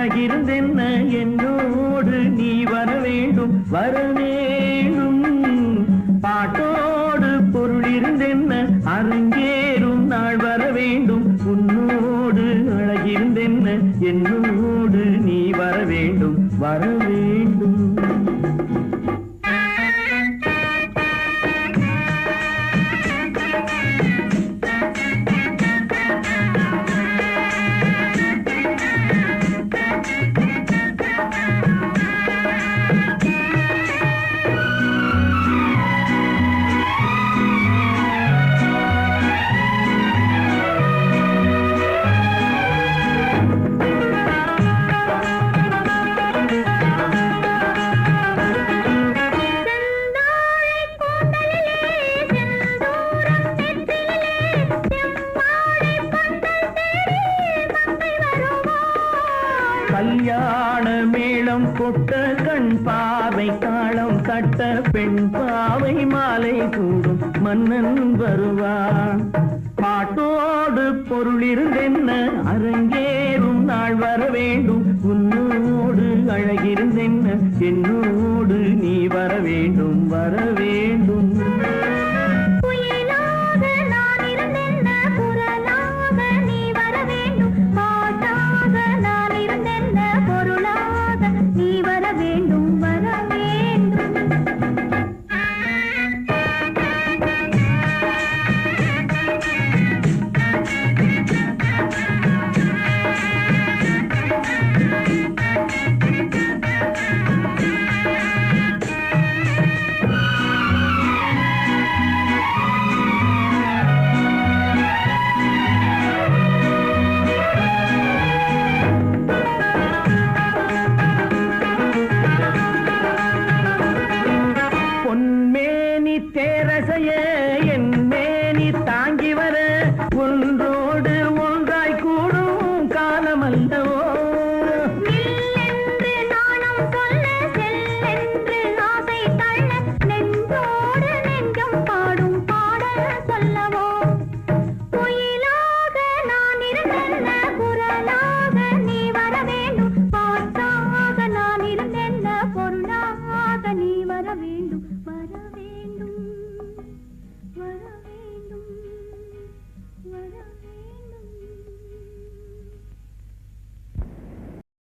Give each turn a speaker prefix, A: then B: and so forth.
A: அழகிருந்தென்ன என்னோடு நீ வர வேண்டும் வர வேண்டும். பாட்டோடு பொருள் இருந்தென்ன? அரங்கேறும் நாள் வர வேண்டும். உன்னோடு அழகிருந்தென்ன என்னோடு நீ வர வேண்டும் வர வேண்டும். மேளம் பொட்ட கண் பாவை தாளம் கட்ட பெண் பாவை மாலை கூடும் மன்னன் வருவான் பாட்டோடு பொருள் இருந்தென்ன அரங்கேறும் நாள் வர வேண்டும். உன்னோடு அழகிருந்தென்ன என்னோடு தாங்கி வர ஒன்று